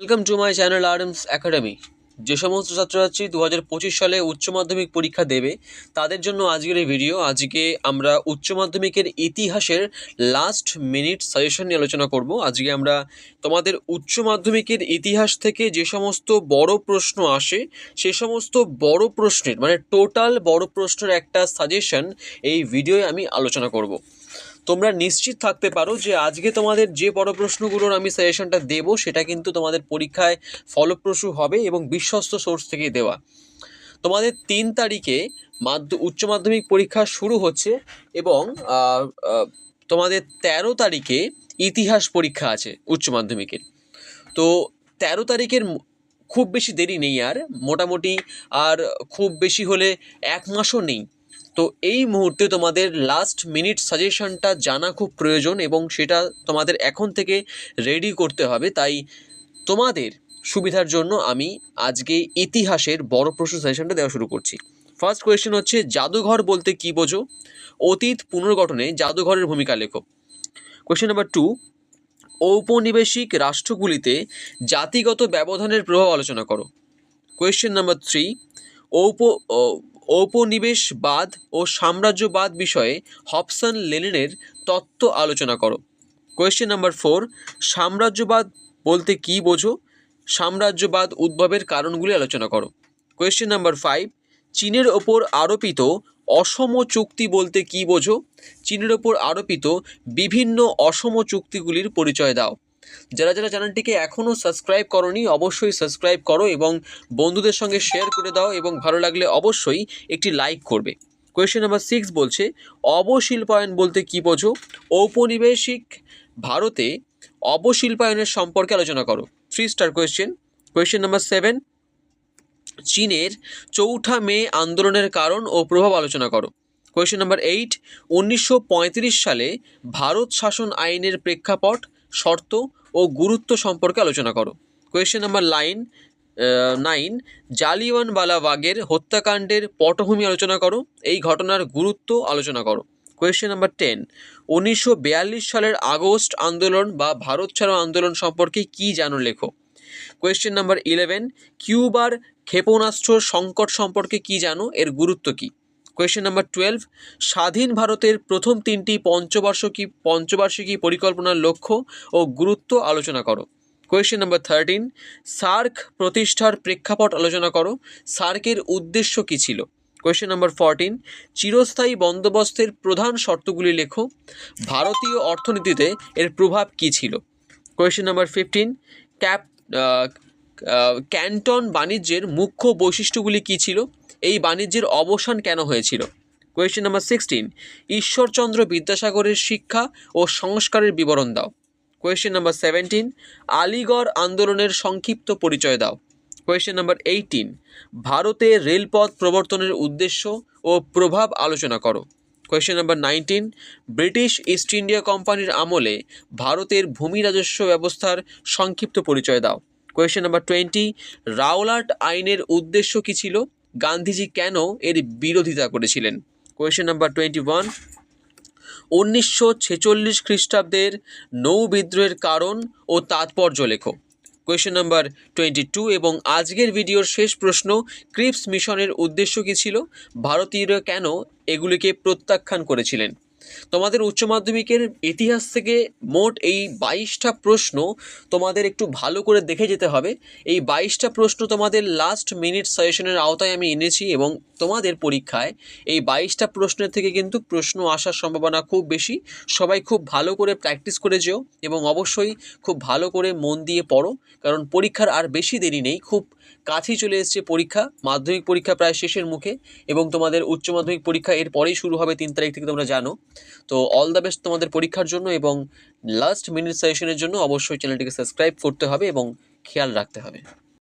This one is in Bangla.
Welcome to my channel arms academy যে সমস্ত ছাত্রছাত্রী দু হাজার পঁচিশ সালে উচ্চ মাধ্যমিক পরীক্ষা দেবে, তাদের জন্য আজকের এই ভিডিও আজকে আমরা উচ্চ মাধ্যমিকের ইতিহাসের লাস্ট মিনিট সাজেশন নিয়ে আলোচনা করব। আজকে আমরা তোমাদের উচ্চ মাধ্যমিকের ইতিহাস থেকে যে সমস্ত বড় প্রশ্ন আসে, সে সমস্ত বড় প্রশ্নের মানে টোটাল বড় প্রশ্নের একটা সাজেশন এই ভিডিওয়ে আমি আলোচনা করব। তোমরা নিশ্চিত থাকতে পারো যে আজকে তোমাদের যে বড় প্রশ্নগুলোর আমি সাজেশনটা দেবো, সেটা কিন্তু তোমাদের পরীক্ষায় ফলপ্রসূ হবে এবং বিশ্বস্ত সোর্স থেকে দেওয়া। তোমাদের তিন তারিখে মাধ্য, উচ্চ মাধ্যমিক পরীক্ষা শুরু হচ্ছে এবং তোমাদের তেরো তারিখে ইতিহাস পরীক্ষা আছে উচ্চ মাধ্যমিকের। তো তেরো তারিখের খুব বেশি দেরি নেই আর, মোটামুটি আর খুব বেশি হলে এক মাসও নেই। তো এই মুহূর্তে তোমাদের লাস্ট মিনিট সাজেশনটা জানা খুব প্রয়োজন এবং সেটা তোমাদের এখন থেকে রেডি করতে হবে। তাই তোমাদের সুবিধার জন্য আমি আজকে ইতিহাসের বড় প্রশ্ন সাজেশনটা দেওয়া শুরু করছি। ফার্স্ট কোয়েশ্চেন হচ্ছে, জাদুঘর বলতে কী বোঝো? অতীত পুনর্গঠনে জাদুঘরের ভূমিকা লেখো। কোয়েশ্চেন নাম্বার টু ঔপনিবেশিক রাষ্ট্রগুলিতে জাতিগত ব্যবধানের প্রভাব আলোচনা করো। কোয়েশ্চেন নাম্বার থ্রি ঔপ ঔপনিবেশবাদ ও সাম্রাজ্যবাদ বিষয়ে হবসন লেনিনের তত্ত্ব আলোচনা করো। কোয়েশ্চেন নাম্বার ফোর সাম্রাজ্যবাদ বলতে কী বোঝো? সাম্রাজ্যবাদ উদ্ভবের কারণগুলি আলোচনা করো। কোয়েশ্চেন নাম্বার ফাইভ চীনের ওপর আরোপিত অসম চুক্তি বলতে কী বোঝো? চীনের ওপর আরোপিত বিভিন্ন অসম চুক্তিগুলির পরিচয় দাও। যারা যারা চ্যানেলটিকে এখনও সাবস্ক্রাইব করনি, অবশ্যই সাবস্ক্রাইব করো এবং বন্ধুদের সঙ্গে শেয়ার করে দাও এবং ভালো লাগলে অবশ্যই একটি লাইক করবে। কোয়েশ্চেন নাম্বার সিক্স বলছে অবশিল্পায়ন বলতে কী বোঝো? ঔপনিবেশিক ভারতে অবশিল্পায়নের সম্পর্কে আলোচনা করো। Three star question question number seven চীনের চৌঠা মে আন্দোলনের কারণ ও প্রভাব আলোচনা করো। কোয়েশ্চেন নাম্বার এইট উনিশশো পঁয়ত্রিশ সালে ভারত শাসন আইনের প্রেক্ষাপট শর্ত ও গুরুত্ব সম্পর্কে আলোচনা করো। কোয়েশ্চেন নাম্বার লাইন নাইন জালিওয়ানওয়ালাবাগের হত্যাকাণ্ডের পটভূমি আলোচনা করো, এই ঘটনার গুরুত্ব আলোচনা করো। কোয়েশ্চেন নাম্বার টেন উনিশশো সালের আগস্ট আন্দোলন বা ভারত ছাড়ো আন্দোলন সম্পর্কে কী জানো লেখো? কোয়েশ্চেন নাম্বার ইলেভেন কিউবার ক্ষেপণাস্ত্র সংকট সম্পর্কে কী জানো? এর গুরুত্ব কী? কোয়েশ্চেন নাম্বার টুয়েলভ স্বাধীন ভারতের প্রথম তিনটি পঞ্চবার্ষিকী পঞ্চবার্ষিকী পরিকল্পনার লক্ষ্য ও গুরুত্ব আলোচনা করো। কোয়েশ্চেন নাম্বার থার্টিন সার্ক প্রতিষ্ঠার প্রেক্ষাপট আলোচনা করো। সার্কের উদ্দেশ্য কী ছিল? কোয়েশ্চেন নাম্বার ফোরটিন চিরস্থায়ী বন্দোবস্তের প্রধান শর্তগুলি লেখো। ভারতীয় অর্থনীতিতে এর প্রভাব কী ছিল? কোয়েশ্চেন নাম্বার ফিফটিন ক্যাপ ক্যান্টন বাণিজ্যের মুখ্য বৈশিষ্ট্যগুলি কী ছিল? এই বাণিজ্যের অবসান কেন হয়েছিল? কোয়েশ্চেন নাম্বার সিক্সটিন ঈশ্বরচন্দ্র বিদ্যাসাগরের শিক্ষা ও সংস্কারের বিবরণ দাও। কোয়েশ্চেন নাম্বার সেভেন্টিন আলিগড় আন্দোলনের সংক্ষিপ্ত পরিচয় দাও। কোয়েশ্চেন নাম্বার এইটিন ভারতে রেলপথ প্রবর্তনের উদ্দেশ্য ও প্রভাব আলোচনা করো। Question number nineteen British East India কোম্পানির আমলে ভারতের ভূমি রাজস্ব ব্যবস্থার সংক্ষিপ্ত পরিচয় দাও। কোয়েশ্চেন নাম্বার টোয়েন্টি রাওলাট আইনের উদ্দেশ্য কী ছিল? গান্ধীজি কেন এর বিরোধিতা করেছিলেন? কোয়েশ্চেন নাম্বার টোয়েন্টি ওয়ান উনিশশো ছেচল্লিশ খ্রিস্টাব্দের নৌ বিদ্রোহের কারণ ও তাৎপর্য লেখো। কোয়েশ্চেন নাম্বার টোয়েন্টি টু এবং আজকের ভিডিওর শেষ প্রশ্ন, ক্রিপস মিশনের উদ্দেশ্য কী ছিল? ভারতীয়রা কেন এগুলিকে প্রত্যাখ্যান করেছিলেন? তোমাদের উচ্চ মাধ্যমিকের ইতিহাস থেকে মোট এই বাইশটা প্রশ্ন তোমাদের একটু ভালো করে দেখে যেতে হবে। এই বাইশটা প্রশ্ন তোমাদের লাস্ট মিনিট সাজেশনের আওতায় আমি এনেছি এবং তোমাদের পরীক্ষায় এই বাইশটা প্রশ্নের থেকে কিন্তু প্রশ্ন আসার সম্ভাবনা খুব বেশি। সবাই খুব ভালো করে প্র্যাকটিস করে যেও এবং অবশ্যই খুব ভালো করে মন দিয়ে পড়ো, কারণ পরীক্ষার আর বেশি দেরি নেই। খুব কাছেই চলে এসছে পরীক্ষা, মাধ্যমিক পরীক্ষা প্রায় শেষের মুখে এবং তোমাদের উচ্চ মাধ্যমিক পরীক্ষা এর পরেই শুরু হবে তিন তারিখ থেকে তোমরা জানো। তো অল দ্য বেস্ট তোমাদের পরীক্ষার জন্য এবং লাস্ট মিনিট সেশনের জন্য অবশ্যই চ্যানেলটিকে সাবস্ক্রাইব করতে হবে এবং খেয়াল রাখতে হবে।